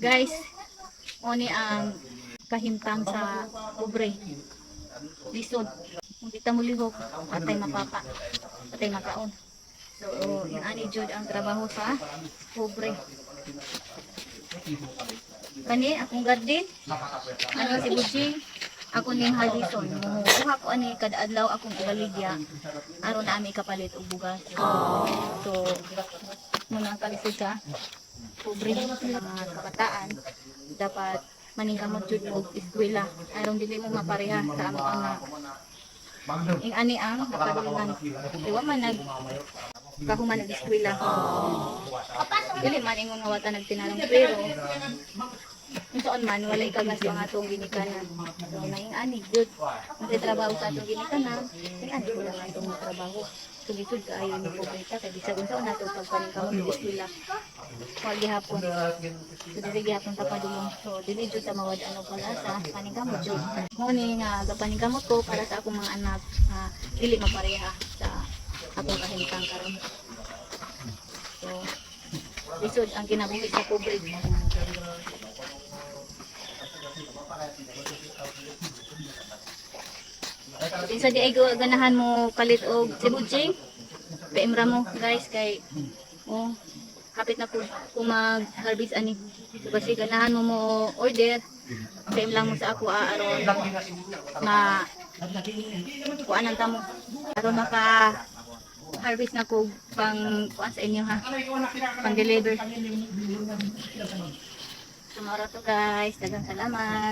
Guys, oni ang kahimtang sa pobre. Lisod. Kung di ta mo lihok, patay mapapa. Patay makaon. So, yung ani jud ang trabaho sa pobre. Kani, akong garden. Ano si Bujing? Ako ni Harrison. Kuha ko ani kada adlaw akong ibaligya. Aron na ami kapalit og bugas. So, muna kalisod sa pobre mga kabataan. Dapat maningkamot jud og eskwela. Aron dili mo mapareha sa amo ang ing ani ang nakadulingan diwa man nag kahuman nag eskwela dili man ingon nga wata nagtinalong pero Unsaon man wala ikagas ang atong ginikanan. So naing ani jud. Ang trabaho sa atong ginikanan, ing ani ko lang atong trabaho. So lisod kaayo ni pobreta kay bisag unsaon nato pagpaning kamo sa eskwela. Wa gihapon. So dili gihapon ta padulong. So dili jud ta mawad ano pala sa paning kamo jud. Mo ni nga gapaning kamot ko para sa akong mga anak nga dili mapareha sa akong kahimtang karon. So lisod ang kinabuhi sa pobre. Pinsa di ay ganahan mo kalit og sibujing. Paimra mo guys kay oh kapit na po kung mag-harvest ani. So kasi ganahan mo mo order. Paim lang mo sa ako aron ma kuan ang tamo. Aron maka harvest na ko pang kuan sa inyo ha. Pang deliver. Tomorrow to guys. Dagang salamat.